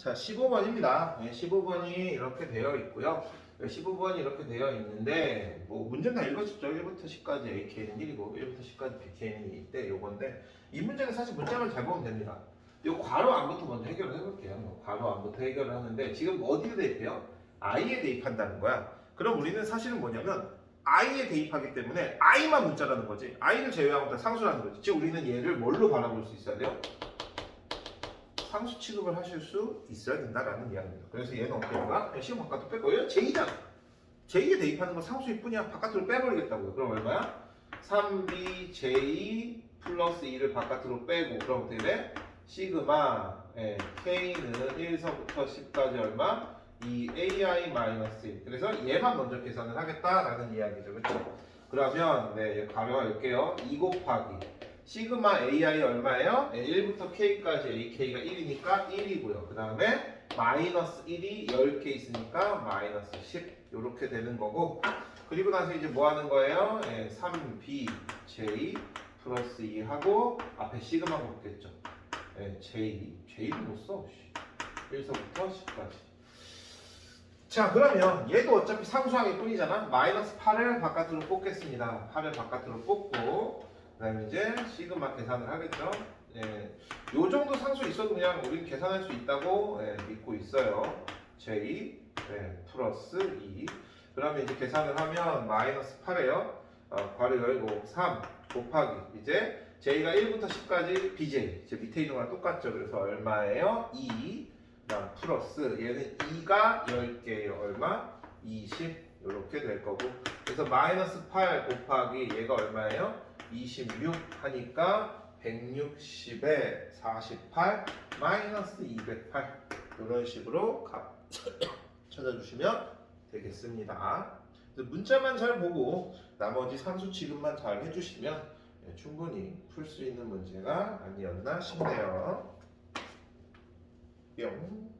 자, 15번입니다. 15번이 이렇게 되어 있고요. 15번이 이렇게 되어 있는데 뭐 문제는 다 읽었죠. 1부터 10까지 AK는 1이고 1부터 10까지 BK는 2인데 요건데 이 문제는 사실 문제만 잘 보면 됩니다. 요 괄호 안부터 먼저 해결을 해볼게요. 요 괄호 안부터 해결을 하는데 지금 어디에 대입해요? i에 대입한다는 거야. 그럼 우리는 사실은 뭐냐면 i에 대입하기 때문에 i만 문자라는 거지. i를 제외하고 다 상수라는 거지. 즉 우리는 얘를 뭘로 바라볼 수 있어야 돼요? 상수 취급을 하실 수 있어야 된다라는 이야기입니다. 그래서 얘는 어떻게 할까? 시험 바깥으로 얘는 j 잖아 J에 대입하는 건 상수일 뿐이야. 바깥으로 빼버리겠다고요. 그럼 얼마야? 3bj 플러스 2를 바깥으로 빼고 그럼 어떻게 돼? 시그마 예, k는 1서부터 10까지 얼마? 이 ai 마이너스 1. 그래서 얘만 먼저 계산을 하겠다라는 이야기죠. 그렇죠? 그러면 네, 얘 가려갈게요. 2 곱하기 시그마 ai 얼마예요? 네, 1부터 k까지 ak가 1이니까 1이고요. 그 다음에 마이너스 1이 10개 있으니까 마이너스 10 이렇게 되는 거고 그리고 나서 이제 뭐 하는 거예요? 네, 3bj 플러스 2 하고 앞에 시그마 곱겠죠. 네, j j도 못 써. 씨. 1서부터 10까지. 자 그러면 얘도 어차피 상수항일 뿐이잖아. 마이너스 8을 바깥으로 뽑겠습니다. 8을 바깥으로 뽑고 그다음에 이제 시그마 계산을 하겠죠. 예, 요 정도 상수 있어도 그냥 우리는 계산할 수 있다고 예, 믿고 있어요. j 예, 플러스 2 그러면 이제 계산을 하면 마이너스 8에요. 어, 괄호 열고 3 곱하기 이제 j가 1부터 10까지 bj 제 밑에 있는 거랑 똑같죠. 그래서 얼마예요? 2 그다음 플러스 얘는 2가 10개예요. 얼마? 20 이렇게 될 거고 그래서 마이너스 8 곱하기 얘가 얼마예요? 26 하니까 160에 48 마이너스 208 이런 식으로 값 찾아주시면 되겠습니다. 문자만 잘 보고 나머지 상수 취급만 잘 해주시면 예, 충분히 풀 수 있는 문제가 아니었나 싶네요. 뿅.